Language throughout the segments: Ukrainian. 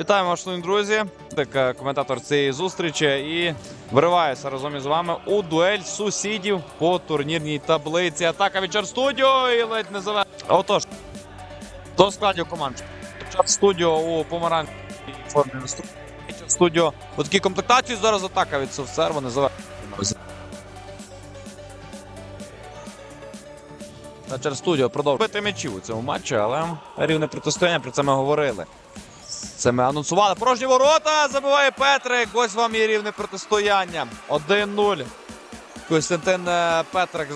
Вітаємо шановні друзі. Так, е, коментатор цієї зустрічі і вириваюся разом із вами у дуель сусідів по турнірній таблиці. Атака від Студіо і ледь не заве. Отож, до складів команд. Студіо у помаранчевій формі наступної. Студіо у такій комплектації. Зараз атака від Совсерва не заве. Через студіо продовжує бити м'ячів у цьому матчі, але рівне протистояння, про це ми говорили. Це ми анонсували. Порожні ворота забиває Петрик. Ось вам і рівне протистояння. 1-0. Костянтин е, Петрик.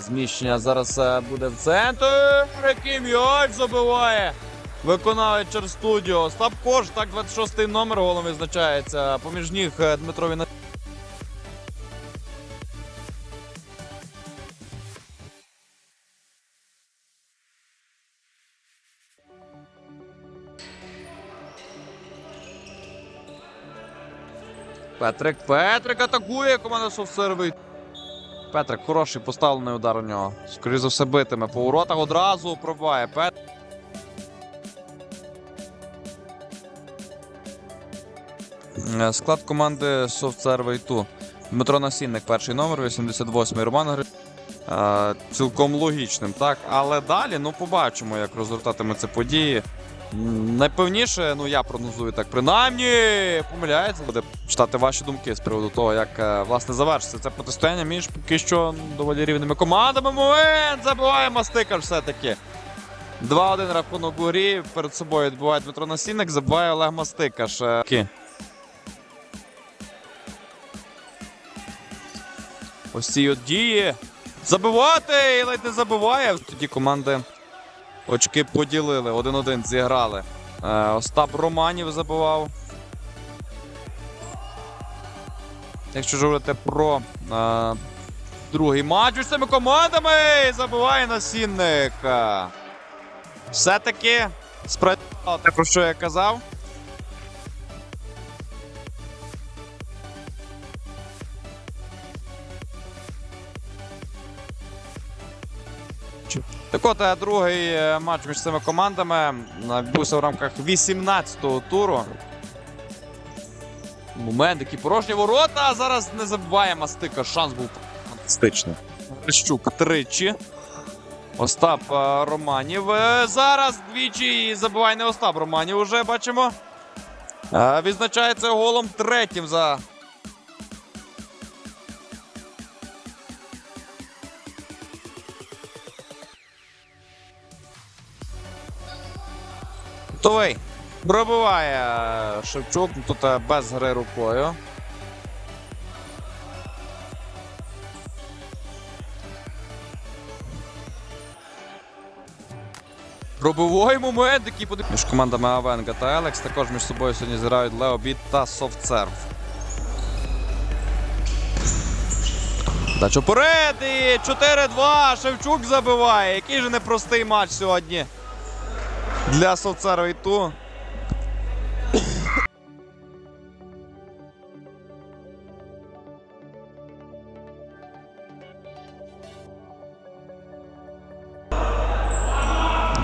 Зміщення зараз е, буде в центрі. Який м'яч забиває. Виконавець Черстудіо. Остап Кош, так 26-й номер голом визначається. Поміж ніг е, Дмитрові на. Петрик, Петрик атакує команда Совсервий. Петрик, хороший поставлений удар у нього. Скоріше за все битиме по воротах одразу пробиває. Пет... Склад команди Совцерва Ту. Дмитро Насінник, перший номер, 88-й Роман Гри... Е, Цілком логічним, так. Але далі, ну, побачимо, як розгортатимуться події. Найпевніше, ну я прогнозую так, принаймні помиляється. Буде читати ваші думки з приводу того, як е, власне завершиться це протистояння між поки що доволі рівними командами. Момент забиває Мастикар все-таки. 2-1 рахунок у. Перед собою відбуває Дмитро Насінник, забиває Олег Мастикаш. Ось ці от дії. Забивати! І ледь не забиває. Тоді команди очки поділили. 1-1 зіграли. Е, Остап Романів забивав. Якщо ж говорити про е, другий матч з цими командами, забиває насінник. Е, Все-таки спрацювало те, про що я казав. Так от, е, другий е, матч між цими командами відбувся в рамках 18-го туру. Момент, які порожні ворота. а Зараз не забуває Мастика. Шанс був фантастичний. Лещук тричі. Остап е, Романів. Зараз двічі і забиває не Остап Романів. Уже бачимо. Відзначається голом третім за Готовий. Пробиває Шевчук. Тут е, без гри рукою. Пробиває момент, який буде. Між командами Авенга та Елекс також між собою сьогодні зіграють Леобіт та Софтсерв. Дача вперед і 4-2. Шевчук забиває. Який же непростий матч сьогодні для Совцару і ту.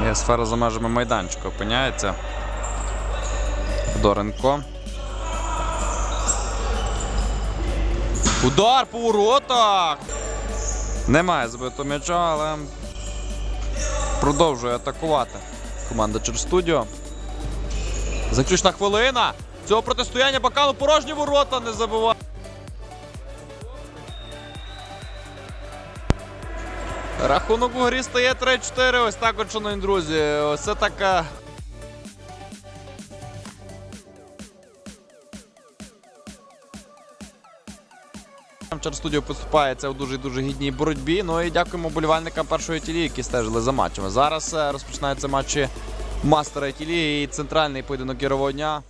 Є сфера за межами майданчика опиняється. Федоренко. Удар по воротах! Немає забитого м'яча, але продовжує атакувати. Команда Черстудіо. Заключна хвилина. Цього протистояння Бакану порожні ворота не забуває. Рахунок у грі стає 3-4. Ось так от, шановні друзі. Ось це така. Черстудіо поступається у дуже дуже гідній боротьбі. Ну і дякуємо болівальникам першої тілі, які стежили за матчами. Зараз е, розпочинаються матчі Мастера тілі і центральний поєдинок дня.